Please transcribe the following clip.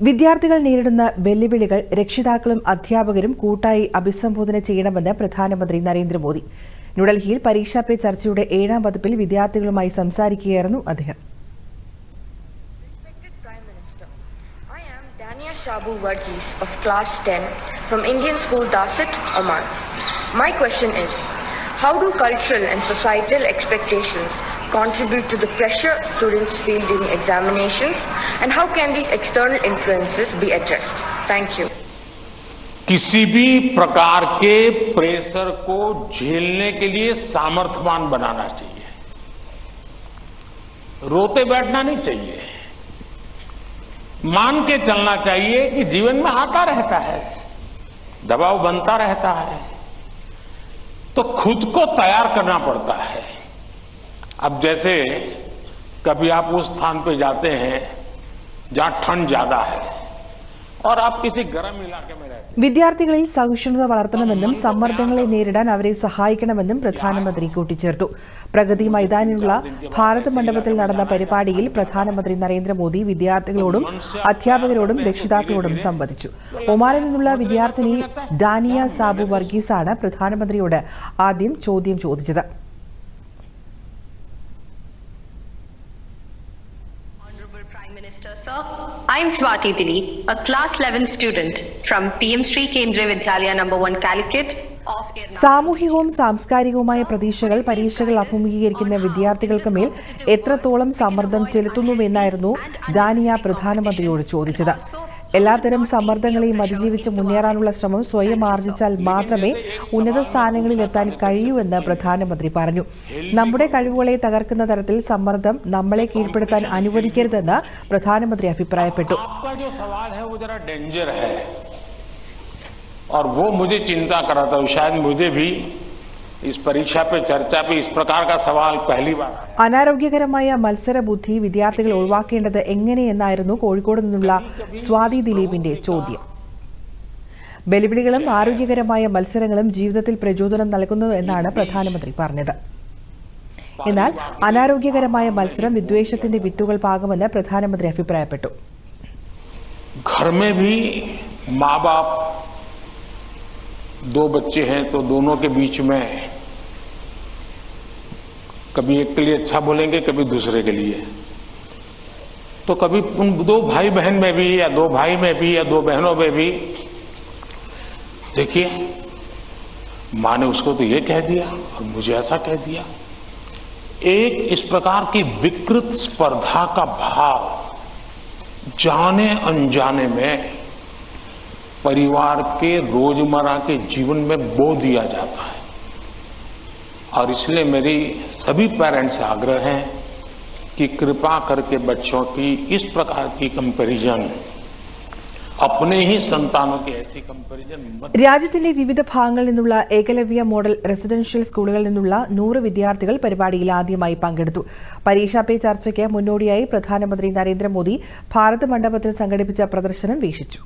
വിദ്യാർത്ഥികൾ നേരിടുന്ന വെല്ലുവിളികൾ രക്ഷിതാക്കളും അധ്യാപകരും കൂട്ടായി അഭിസംബോധന ചെയ്യണമെന്ന് പ്രധാനമന്ത്രി നരേന്ദ്രമോദി ന്യൂഡൽഹിയിൽ പരീക്ഷാ പേ ചർച്ചയുടെ ഏഴാം പതിപ്പിൽ വിദ്യാർത്ഥികളുമായി സംസാരിക്കുകയായിരുന്നു അദ്ദേഹം Dania Shabu Varghese of Class 10 from Indian School Dasit, Oman. My question is, how do cultural and societal expectations contribute to the pressure students feel during examinations and how can these external influences be addressed? Thank you. किसी भी प्रकार के pressure को झेलने के लिए सामर्थ्यवान बनाना चाहिए रोते बैठना नहीं चाहिए मान के चलना चाहिए कि जीवन में आता रहता है दबाव बनता रहता है तो खुद को तैयार करना पड़ता है अब जैसे कभी आप उस स्थान पे जाते हैं जहां ठंड ज्यादा है और आप किसी गर्म इलाके में रहते हैं വിദ്യാർത്ഥികളിൽ സഹിഷ്ണുത വളർത്തണമെന്നും സമ്മർദ്ദങ്ങളെ നേരിടാൻ അവരെ സഹായിക്കണമെന്നും പ്രധാനമന്ത്രി കൂട്ടിച്ചേർത്തു പ്രഗതി മൈതാനിലുള്ള ഭാരത് മണ്ഡപത്തിൽ നടന്ന പരിപാടിയിൽ പ്രധാനമന്ത്രി നരേന്ദ്രമോദി വിദ്യാർത്ഥികളോടും അധ്യാപകരോടും രക്ഷിതാക്കളോടും സംവദിച്ചു ഒമാനിൽ നിന്നുള്ള വിദ്യാർത്ഥിനി ഡാനിയ സാബു വർഗീസാണ് പ്രധാനമന്ത്രിയോട് ആദ്യം ചോദ്യം ചോദിച്ചത് Honorable Prime Minister, sir. I'm Swati Dili, a class 11 student from PM Sri Kendra Vidyalaya number no. 1 Calicut. സാമൂഹികവും സാംസ്കാരികവുമായ പ്രതീക്ഷകൾ പരീക്ഷകൾ അഭിമുഖീകരിക്കുന്ന വിദ്യാർത്ഥികൾക്ക് മേൽ എത്രത്തോളം സമ്മർദ്ദം ചെലുത്തുന്നുവെന്നായിരുന്നു ദാനിയ പ്രധാനമന്ത്രിയോട് ചോദിച്ചത് എല്ലാത്തരം സമ്മർദ്ദങ്ങളെയും അതിജീവിച്ച് മുന്നേറാനുള്ള ശ്രമം സ്വയം ആർജിച്ചാൽ മാത്രമേ ഉന്നത സ്ഥാനങ്ങളിൽ എത്താൻ കഴിയൂവെന്ന് പ്രധാനമന്ത്രി പറഞ്ഞു നമ്മുടെ കഴിവുകളെ തകർക്കുന്ന തരത്തിൽ സമ്മർദ്ദം നമ്മളെ കീഴ്പ്പെടുത്താൻ അനുവദിക്കരുതെന്ന് പ്രധാനമന്ത്രി അഭിപ്രായപ്പെട്ടു आपका जो सवाल है वो जरा डेंजर है और वो मुझे चिंता कराता है शायद मुझे भी इस परीक्षा पे चर्चा पे इस प्रकार का सवाल पहली बार आया അനാരോഗ്യകരമായ മത്സരബുദ്ധി വിദ്യാർത്ഥികൾ ഒഴിവാക്കേണ്ടത് എങ്ങനെയെന്നായിരുന്നു കോഴിക്കോട് നിന്നുള്ള സ്വാതി ദിലീപിന്റെ ചോദ്യം വെല്ലുവിളികളും ആരോഗ്യകരമായ മത്സരങ്ങളും ജീവിതത്തിൽ പ്രചോദനം നൽകുന്നു എന്നാണ് പ്രധാനമന്ത്രി പറഞ്ഞത് എന്നാൽ അനാരോഗ്യകരമായ മത്സരം വിദ്വേഷത്തിന്റെ വിത്തുകൾ പാകുമെന്ന് പ്രധാനമന്ത്രി അഭിപ്രായപ്പെട്ടു घर में भी माँ बाप दो बच्चे हैं तो दोनों के बीच में कभी एक के लिए अच्छा बोलेंगे, कभी दूसरे के लिए। तो कभी उन दो भाई बहन में भी, या दो भाई में भी, या दो बहनों में भी, देखिए, माँ ने उसको तो ये कह दिया और मुझे ऐसा कह दिया, एक इस प्रकार की विकृत स्पर्धा का भाव जाने अनजाने में परिवार के रोजमर्रा के जीवन में बो दिया जाता है और इसलिए मेरी सभी पेरेंट्स से आग्रह है कि कृपा करके बच्चों की इस प्रकार की कंपैरिजन अपने ही संतानों की ऐसी कंपैरिजन मत രാജ്യത്തിന്റെ വിവിധ ഭാഗങ്ങളിൽ നിന്നുള്ള ഏകലവ്യ മോഡൽ റെസിഡൻഷ്യൽ സ്കൂളുകളിൽ നിന്നുള്ള നൂറ് വിദ്യാർത്ഥികൾ പരിപാടിയിൽ ആദ്യമായി പങ്കെടുത്തു പരീക്ഷാ പേ ചർച്ചയ്ക്ക് മുന്നോടിയായി പ്രധാനമന്ത്രി നരേന്ദ്രമോദി ഭാരത് മണ്ഡപത്തിൽ സംഘടിപ്പിച്ച പ്രദർശനം വീക്ഷിച്ചു